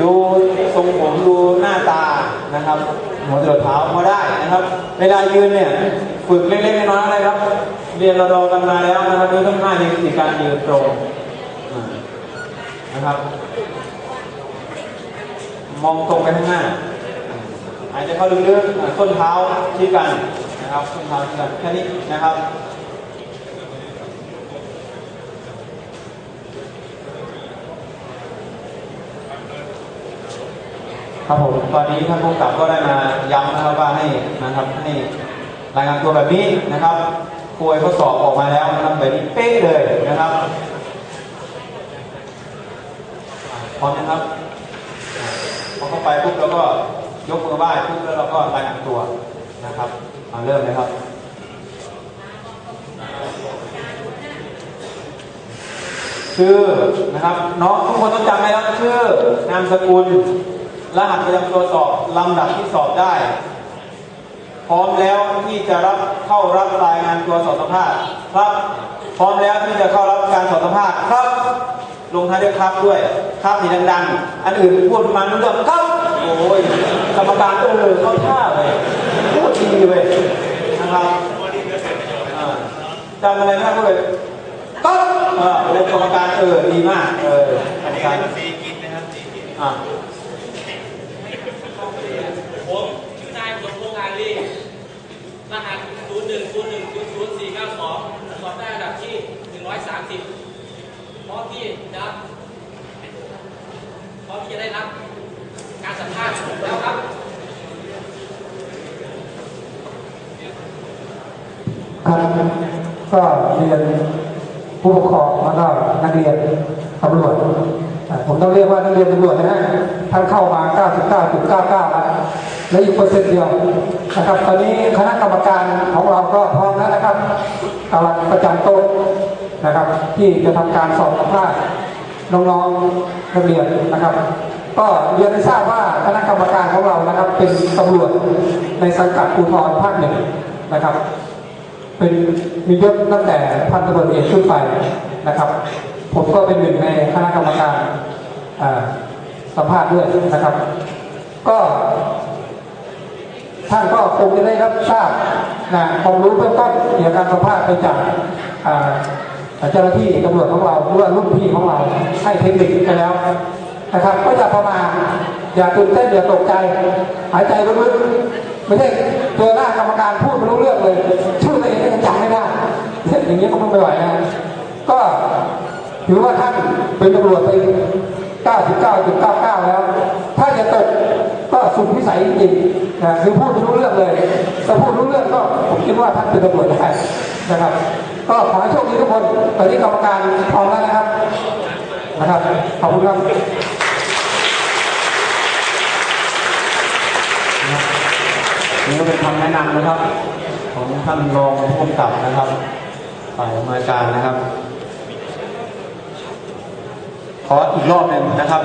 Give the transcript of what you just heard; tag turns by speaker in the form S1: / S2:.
S1: ดูทรงผมดูหน้าตานะครับ หัวจรดเท้าพอได้นะครับ เวลายืนเนี่ยฝึกเล็กๆน้อยๆอะไรครับ เรียนเราดอกันมาแล้วนะครับดูต้องห้าในวิการยืนตรงนะครับ มองตรงไปข้างหน้าหายใจเข้าลึกๆอ่าส้นเท้าชี้กันนะครับส้นเท้าชี้กันแค่นี้นะครับ ครับผมตอนนี้ท่านผู้กำกับก็ได้มาย้ำนะครับว่าให้นะครับให้รายงานตัวแบบนี้นะครับครูเขาสอบออกมาแล้วนะครับแบบนี้เป๊ะเลยนะครับพร้อมนะครับพอเข้าไปปุ๊บเราก็ยกมือไหว้ปุ๊บแล้วเราก็รายงานตัวนะครับมาเริ่มเลยครับชื่อนะครับน้องทุกคนต้องจำไหมครับชื่อนามสกุล รหัสประจำตัวสอบลำดับที่สอบได้ พร้อมแล้วที่จะรับเข้ารับรายงานตัวสอบสัมภาษณ์ครับ พร้อมแล้วที่จะเข้ารับการสอบสัมภาษณ์ครับ ลงท้ายด้วยครับด้วยครับนี่ดังๆ อันอื่นพูดมาเรื่องครับ โอ้ยกรรมการเออเข้าท่าเลยพูดดีเลยนะครับอ่าจำอะไรไม่ได้ก็เลยก็เออเรียนกรรมการเออดีมาก เออกรรมการอ่า
S2: ผมชื่อนายสมพงษ์อาลี รหัส 0 1 0 1 0 0 4 9 2 สอบได้อันดับที่ 130พร้อมที่จะพร้อมที่จะได้รับการสัมภาษณ์แล้วครับ
S3: ครับก็เรียนผู้ปกครองแล้วก็นักเรียนตำรวจผมต้องเรียกว่านักเรียนตำรวจนะฮะท่านเข้ามา 99.99 และอีกเปอร์เซ็นต์เดียวนะครับ ตอนนี้คณะกรรมการของเราก็พร้อมแล้วนะครับกำลังประจำโต๊ะนะครับ ที่จะทำการสอบสัมภาษณ์น้องๆนักเรียนนะครับ ก็เรียนให้ทราบว่าคณะกรรมการของเรานะครับ เป็นตำรวจในสังกัดภูธรภาคหนึ่งนะครับ เป็นมียศตั้งแต่พันตำรวจเอกขึ้นไปนะครับ ผมก็เป็นหนึ่งในคณะกรรมการสัมภาษณ์ด้วยนะครับ ก็ ท่านก็คงจะได้รับทราบนะความรู้เบื้องต้นเกี่ยวกับการสัมภาษณ์ไปจากเจ้าหน้าที่ตำรวจของเราหรือว่ารุ่นพี่ของเราให้เทคนิคไปแล้วนะครับ ก็จะประมาอย่าตื่นเต้นอย่าตกใจหายใจลึกๆไม่ใช่เจอหน้ากรรมการพูดไม่รู้เรื่องเลย ชื่อตัวเองก็ยังจำไม่ได้อย่างนี้ก็ไม่ไหวนะก็ถือว่าท่านเป็นตำรวจไป 99.99 แล้ว ถ้าจะตกก็ สุดวิสัยจริงนะคือพูดรู้เรื่องเลยถ้าพูดรู้เรื่องก็ผมคิดว่าท่านเป็นตำรวจได้นะครับ ก็ขอให้โชคดีทุกคนตอนนี้กรรมการพร้อมแล้วนะครับนะครับขอบคุณครับ
S1: นี่ก็เป็นคำแนะนำนะครับ ของท่านรองผู้กำกับนะครับฝ่ายอำนวยการนะครับ ขออีกรอบหนึ่งนะครับ